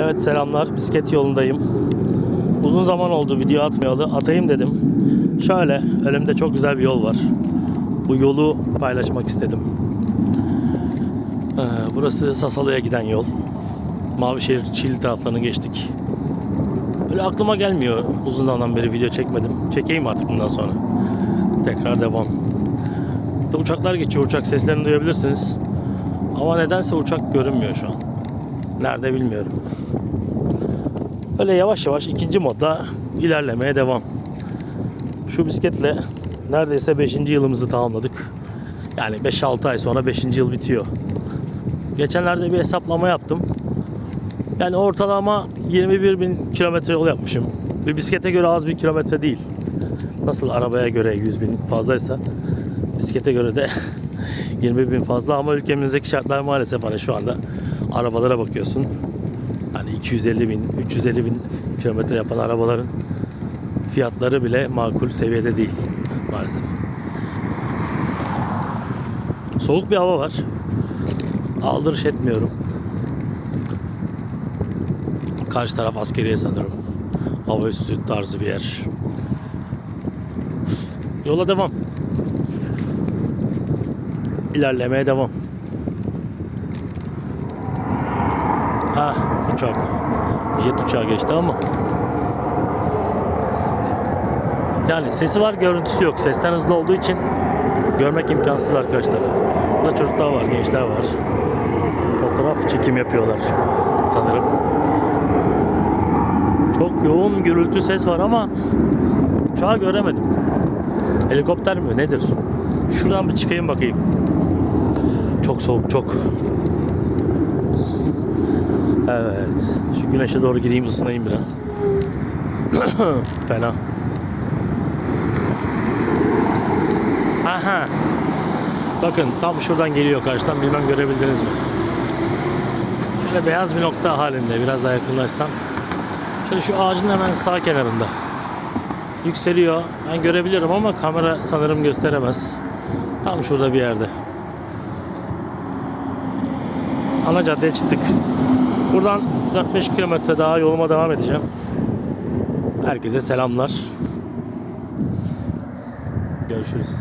Evet selamlar. Bisiklet yolundayım. Uzun zaman oldu video atmayalı. Atayım dedim. Şöyle önümde çok güzel bir yol var. Bu yolu paylaşmak istedim. Ee, burası Sasalı'ya giden yol. Mavişehir Çil taraflarını geçtik. Öyle aklıma gelmiyor. Uzun zamandan beri video çekmedim. Çekeyim artık bundan sonra. Tekrar devam. Uçaklar geçiyor. Uçak seslerini duyabilirsiniz. Ama nedense uçak görünmüyor şu an. Nerede bilmiyorum. Öyle yavaş yavaş ikinci modda ilerlemeye devam. Şu bisikletle neredeyse 5. yılımızı tamamladık. Yani 5-6 ay sonra 5. yıl bitiyor. Geçenlerde bir hesaplama yaptım. Yani ortalama 21 bin kilometre yol yapmışım. Bir bisiklete göre az bir kilometre değil. Nasıl arabaya göre 100 bin fazlaysa bisiklete göre de 20 bin fazla ama ülkemizdeki şartlar maalesef hani şu anda arabalara bakıyorsun. Hani 250 bin, 350 bin kilometre yapan arabaların fiyatları bile makul seviyede değil maalesef. Soğuk bir hava var. Aldırış etmiyorum. Karşı taraf askeriye sanırım. Hava üstü tarzı bir yer. Yola devam. İlerlemeye devam. Ha uçak. Jet uçağı geçti ama. Yani sesi var görüntüsü yok. Sesten hızlı olduğu için görmek imkansız arkadaşlar. Burada çocuklar var, gençler var. Fotoğraf çekim yapıyorlar sanırım. Çok yoğun gürültü ses var ama uçağı göremedim. Helikopter mi nedir? Şuradan bir çıkayım bakayım. Çok soğuk çok. Evet. Şu güneşe doğru gideyim ısınayım biraz. Fena. Aha. Bakın tam şuradan geliyor karşıdan bilmem görebildiniz mi? Şöyle beyaz bir nokta halinde biraz daha yakınlaşsam. Şöyle şu ağacın hemen sağ kenarında. Yükseliyor. Ben görebilirim ama kamera sanırım gösteremez. Tam şurada bir yerde. Ana caddeye çıktık. Buradan 4-5 kilometre daha yoluma devam edeceğim. Herkese selamlar. Görüşürüz.